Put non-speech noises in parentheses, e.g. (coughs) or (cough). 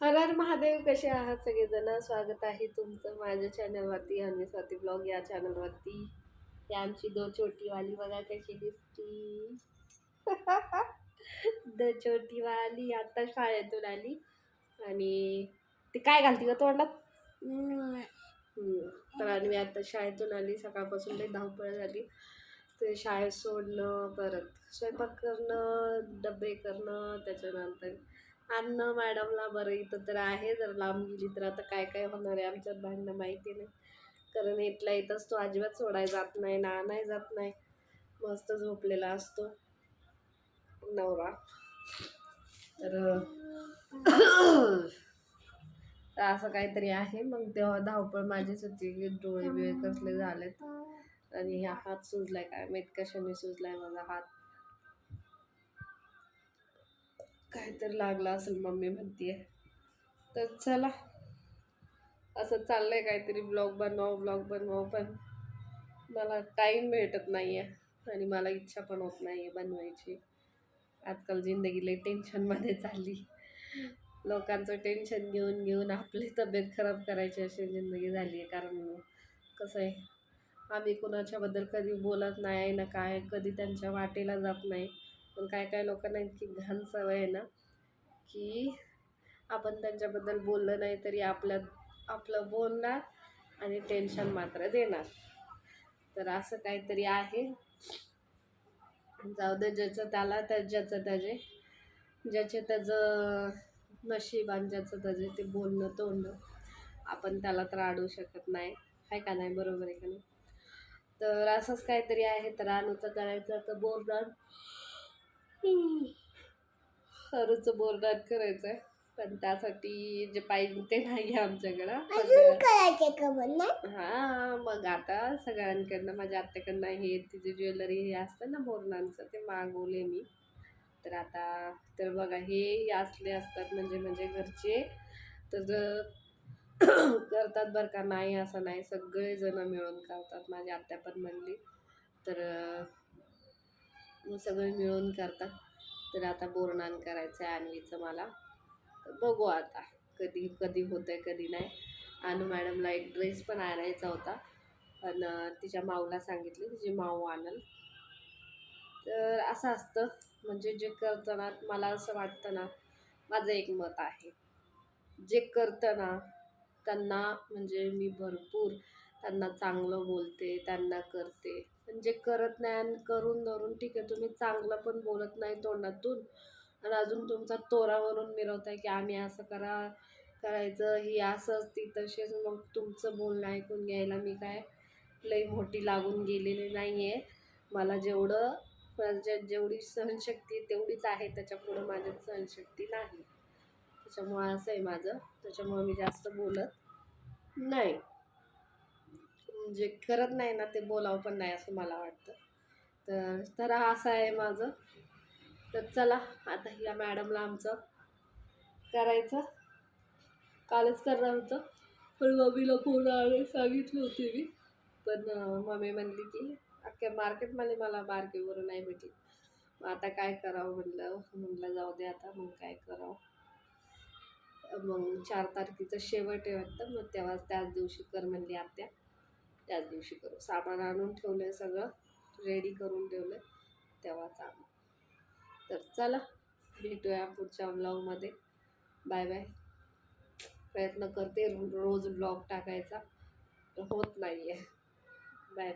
हर हर महादेव कसे आहात सगळेजण? स्वागत आहे तुमचं माझ्या चॅनलवरती आणि स्वाती ब्लॉग या चॅनलवरती ही आमची दो छोटीवाली बघा कशी दिसती. (laughs) द छोटीवाली आता शाळेतून आली. आणि ती काय घालती का तोंडात? तर आणि मी आता शाळेतून आली. सकाळपासून लई धावपळ झाली. ते शाळेत सोडणं परत स्वयंपाक करणं डबे करणं त्याच्यानंतर अन्न मॅडमला बरं इथं तर आहे जर लांब गेली तर आता काय काय होणार आहे आमच्यात भांडणं माहिती नाही. कारण इथला इथंच तो अजिबात सोडाय जात नाही ना नाही जात नाही. मस्त झोपलेला असतो. नवरा. तर असं काहीतरी आहे. मग तेव्हा धावपळ माझीच होती. की डोळे बिळे कसले झालेत. आणि ह्या हात सुजलाय काय माहीत कशाने सुजलाय? माझा हात काहीतरी लागला असेल मम्मी म्हणतीये. तर चला. असं चाललंय काहीतरी ब्लॉग बनवावं ब्लॉग बनवावं पण मला टाईम भेटत नाही आहे आणि मला इच्छा पण होत नाही आहे बनवायची. आजकाल जिंदगी लई टेन्शनमध्ये चालली. लोकांचं टेन्शन घेऊन घेऊन आपली तब्येत खराब करायची अशी जिंदगी झाली आहे कारण कसं आहे आम्ही कुणाच्याबद्दल कधी बोलत नाही ना काय कधी त्यांच्या वाटेला जात नाही. पण काय काय लोकांना इतकी घाण सवय आहे ना की आपण त्यांच्याबद्दल बोललं नाही तरी आपल्या आपलं बोलणार आणि टेन्शन मात्र देणार. तर असं काहीतरी आहे. जाऊ दे ज्याचं त्याला त्या ज्याचं त्याचे. ज्याचे त्याचं नशीब आणि ज्याचं त्याचे ते बोलणं तोंडणं आपण त्याला तर अडवू शकत नाही. आहे का नाही? बरोबर आहे का नाही? तर असंच काहीतरी आहे. तर अनुचं करायचं तर बोलणार. अरूचं बोरदान करायचं आहे पण त्यासाठी जे पाहिजे ते नाही आहे आमच्याकडं. अजून करायचे का हा मग आता सगळ्यांकडनं माझ्या आत्याकडनं हे तिचे ज्वेलरी हे असतं ना बोरणांचं ते मागवले मी. तर आता तर बघा हे असले असतात म्हणजे म्हणजे घरचे. तर (coughs) करतात बरं का नाही असं नाही सगळेजण मिळून करतात. माझी आत्या पण म्हणली. तर मग सगळे मिळून करतात. तर आता बोरणान करायचं आहे आणवीचं मला. तर बघू आता कधी कधी होतं आहे कधी नाही. अनु मॅडमला एक ड्रेस पण आणायचा होता. पण तिच्या माऊला सांगितलं तिची माऊ आणल. तर असं असतं. म्हणजे जे करताना मला असं वाटतं ना माझं एक मत आहे. जे करतं ना त्यांना म्हणजे मी भरपूर त्यांना चांगलं बोलते त्यांना करते. जे करत नाही आणि करून धरून ठीक आहे तुम्ही चांगलं पण बोलत नाही तोंडातून. आणि अजून तुमचा तोरावरून मिरवताय की आम्ही असं करा करायचं ही असंच ती तसेच मग तुमचं बोलणं ऐकून घ्यायला मी काय लई मोठी लागून गेलेली नाही आहे मला जेवढं माझ्यात जेवढी सहनशक्ती तेवढीच आहे त्याच्यापुढं माझ्यात सहनशक्ती नाही. त्याच्यामुळं असं आहे माझं. त्याच्यामुळं मी जास्त बोलत नाही. जे करत नाही ना ते बोलावं पण नाही असं मला वाटतं. तर तर असं आहे माझं. तर चला आता या मॅडमला आमचं करायचं. कालच करणार होतं. पण मम्मीला फोन आले सांगितली होती मी. पण मम्मी म्हणली की अख्ख्या मार्केटमध्ये मला मार्केटवरून नाही भेटली. मग आता काय करावं म्हणलं. म्हणलं जाऊ दे आता मग काय करावं. मग चार तारखेचं शेवट आहे वाटतं. मग तेव्हाच त्याच दिवशी कर म्हणली आत्या. त्याच दिवशी करू. सामान आणून ठेवलं आहे सगळं. रेडी करून ठेवलं आहे तेव्हाच आणू तर चला भेटूया पुढच्या ब्लॉगमध्ये बाय बाय प्रयत्न करते रोज ब्लॉग टाकायचा. होत नाही आहे बाय